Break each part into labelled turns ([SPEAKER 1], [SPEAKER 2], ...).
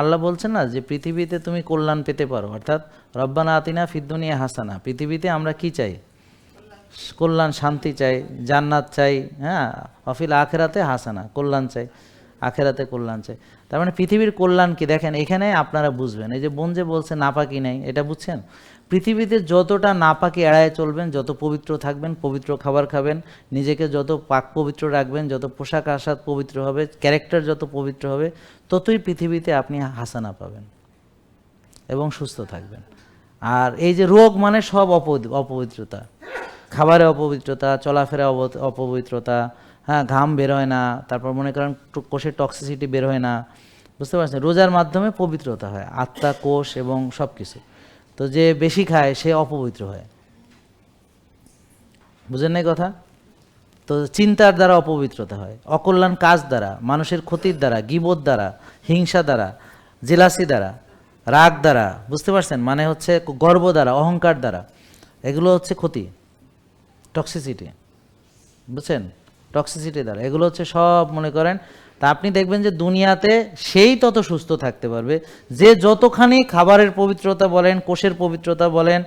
[SPEAKER 1] আল্লাহ বলছেন না যে পৃথিবীতে তুমি কল্যাণ পেতে পারো। অর্থাৎ রব্বানা আতিনা ফিদ্দুনিয়া হাসানা। পৃথিবীতে আমরা কি চাই? কল্যাণ, শান্তি চাই, জান্নাত চাই হ্যাঁ? অফিল আখেরাতে হাসানা, কল্যাণ চাই। আখেরাতে কল্যাণ চাই। তার মানে পৃথিবীর কল্যাণ কি? দেখেন, এখানে আপনারা বুঝবেন। এই যে বোন যে বলছে, নাপাকি নেই, এটা বুঝছেন? পৃথিবীতে যতটা নাপাকি এড়ায় চলবেন, যত পবিত্র থাকবেন, পবিত্র খাবার খাবেন, নিজেকে যত পাক পবিত্র রাখবেন, যত পোশাক আশাক পবিত্র হবে, ক্যারেক্টার যত পবিত্র হবে, ততই পৃথিবীতে আপনি হাসানা পাবেন এবং সুস্থ থাকবেন। আর এই যে রোগ মানে সব অপবি- অপবিত্রতা। খাবারে অপবিত্রতা চলাফেরা অপবিত্রতা হ্যাঁ ঘাম বের হয় না, তারপর মনে করেন কোষের টক্সিসিটি বের হয় না, বুঝতে পারছেন? রোজার মাধ্যমে পবিত্রতা হয়, আত্মা, কোষ এবং সব কিছু তো যে বেশি খায়, সে অপবিত্র হয়। বুঝেন নাই কথা? তো চিন্তার দ্বারা অপবিত্রতা হয়, অকল্যাণ কাজ দ্বারা, মানুষের ক্ষতির দ্বারা গিবোধ দ্বারা, হিংসা দ্বারা, জেলাসি দ্বারা, রাগ দ্বারা, বুঝতে পারছেন? মানে হচ্ছে গর্ব দ্বারা, অহংকার দ্বারা। এগুলো হচ্ছে ক্ষতি টক্সিসিটি বুঝছেন? টক্সিসিটি দ্বারা। এগুলো হচ্ছে সব, মনে করেন, তা আপনি দেখবেন যে দুনিয়াতে সেই তত সুস্থ থাকতে পারবে। যে যতখানি খাবারের পবিত্রতা বলেন, কোষের পবিত্রতা বলেন,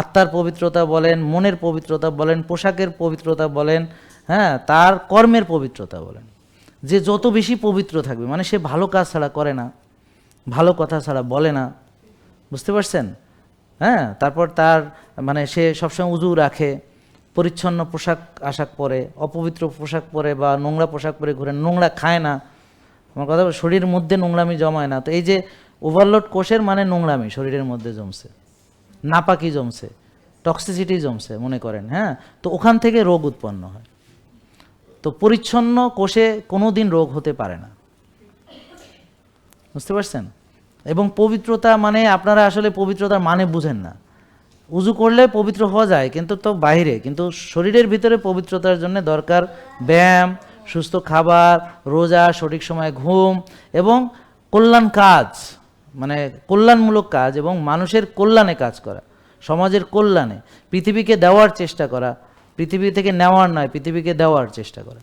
[SPEAKER 1] আত্মার পবিত্রতা বলেন, মনের পবিত্রতা বলেন, পোশাকের পবিত্রতা বলেন হ্যাঁ তার কর্মের পবিত্রতা বলেন। যে যত বেশি পবিত্র থাকবে মানে সে ভালো কাজ ছাড়া করে না, ভালো কথা ছাড়া বলে না, বুঝতে পারছেন? হ্যাঁ তারপর তার মানে সে সবসময় উজু রাখে পরিচ্ছন্ন পোশাক আশাক পরে, অপবিত্র পোশাক পরে বা নোংরা পোশাক পরে ঘুরে নোংরা খায় না। আমার কথা শরীরের মধ্যে নোংরামি জমায় না। তো এই যে ওভারলোড কোষের মানে নোংরামি শরীরের মধ্যে জমছে। নাপাকি জমছে। টক্সিসিটি জমছে মনে করেন হ্যাঁ? তো ওখান থেকে রোগ উৎপন্ন হয়। তো পরিচ্ছন্ন কোষে কোনো দিন রোগ হতে পারে না। বুঝতে পারছেন? এবং পবিত্রতা মানে আপনারা আসলে পবিত্রতার মানে বুঝেন না। উজু করলে পবিত্র হওয়া যায়, কিন্তু তো বাইরে কিন্তু শরীরের ভিতরে পবিত্রতার জন্য দরকার ব্যায়াম, সুস্থ খাবার, রোজা, সঠিক সময় ঘুম এবং কল্যাণ কাজ মানে কল্যাণমূলক কাজ এবং মানুষের কল্যাণে কাজ করা, সমাজের কল্যাণে, পৃথিবীকে দেওয়ার চেষ্টা করা, পৃথিবী থেকে নেওয়ার নয়, পৃথিবীকে দেওয়ার চেষ্টা করা।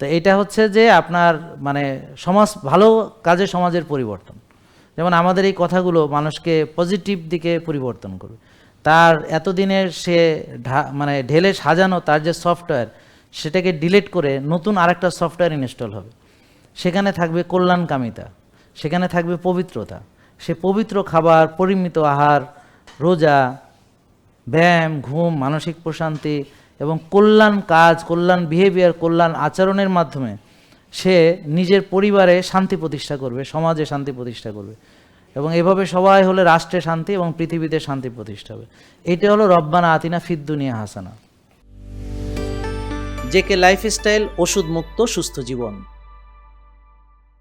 [SPEAKER 1] তো এটা হচ্ছে যে আপনার মানে সমাজ, ভালো কাজে সমাজের পরিবর্তন। যেমন আমাদের এই কথাগুলো মানুষকে পজিটিভ দিকে পরিবর্তন করবে। তার এতদিনের সে মানে ঢেলে সাজানো তার যে সফটওয়্যার, সেটাকে ডিলিট করে নতুন আরেকটা সফটওয়্যার ইনস্টল হবে। সেখানে থাকবে কল্যাণকামিতা, সেখানে থাকবে পবিত্রতা। সে পবিত্র খাবার, পরিমিত আহার, রোজা, ব্যায়াম, ঘুম, মানসিক প্রশান্তি এবং কল্যাণ কাজ, কল্যাণ বিহেভিয়ার কল্যাণ আচরণের মাধ্যমে সে নিজের পরিবারে শান্তি প্রতিষ্ঠা করবে, সমাজে শান্তি প্রতিষ্ঠা করবে। এবং এভাবে সবাই হলে রাষ্ট্রে শান্তি এবং পৃথিবীতে শান্তি প্রতিষ্ঠা হবে। এটা হলো রব্বানা আতিনা ফিদ্দুনিয়া হাসানা। জেকে লাইফস্টাইল ওষুধ মুক্ত সুস্থ জীবন।